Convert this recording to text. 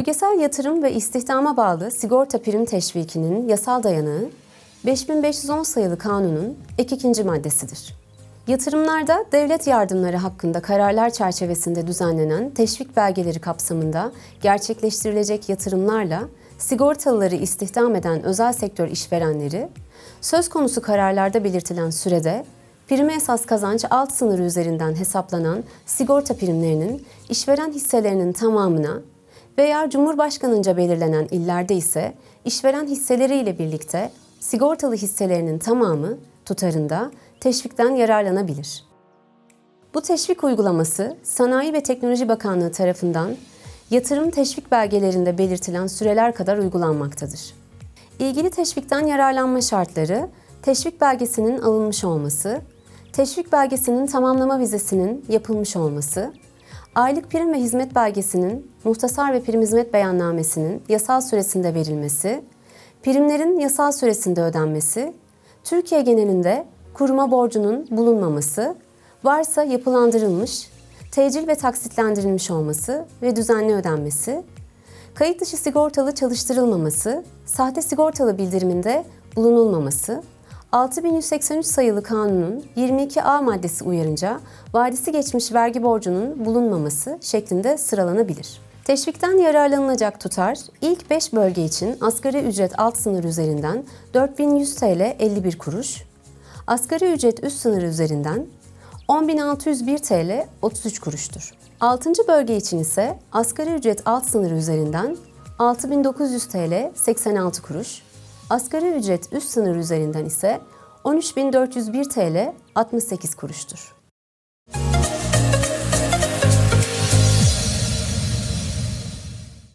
Bölgesel yatırım ve istihdama bağlı sigorta prim teşvikinin yasal dayanağı 5510 sayılı kanunun ek ikinci maddesidir. Yatırımlarda devlet yardımları hakkında kararlar çerçevesinde düzenlenen teşvik belgeleri kapsamında gerçekleştirilecek yatırımlarla sigortalıları istihdam eden özel sektör işverenleri, söz konusu kararlarda belirtilen sürede prime esas kazanç alt sınırı üzerinden hesaplanan sigorta primlerinin işveren hisselerinin tamamına veya Cumhurbaşkanınca belirlenen illerde ise işveren hisseleriyle birlikte sigortalı hisselerinin tamamı tutarında teşvikten yararlanabilir. Bu teşvik uygulaması Sanayi ve Teknoloji Bakanlığı tarafından yatırım teşvik belgelerinde belirtilen süreler kadar uygulanmaktadır. İlgili teşvikten yararlanma şartları, teşvik belgesinin alınmış olması, teşvik belgesinin tamamlama vizesinin yapılmış olması, aylık prim ve hizmet belgesinin muhtasar ve prim hizmet beyannamesinin yasal süresinde verilmesi, primlerin yasal süresinde ödenmesi, Türkiye genelinde kuruma borcunun bulunmaması, varsa yapılandırılmış, tecil ve taksitlendirilmiş olması ve düzenli ödenmesi, kayıt dışı sigortalı çalıştırılmaması, sahte sigortalı bildiriminde bulunulmaması, 6183 sayılı kanunun 22A maddesi uyarınca vadisi geçmiş vergi borcunun bulunmaması şeklinde sıralanabilir. Teşvikten yararlanılacak tutar ilk 5 bölge için asgari ücret alt sınır üzerinden 4100 TL 51 kuruş, asgari ücret üst sınır üzerinden 10.601 TL 33 kuruştur. 6. bölge için ise asgari ücret alt sınırı üzerinden 6.900 TL 86 kuruş, asgari ücret üst sınır üzerinden ise 13.401 TL 68 kuruştur.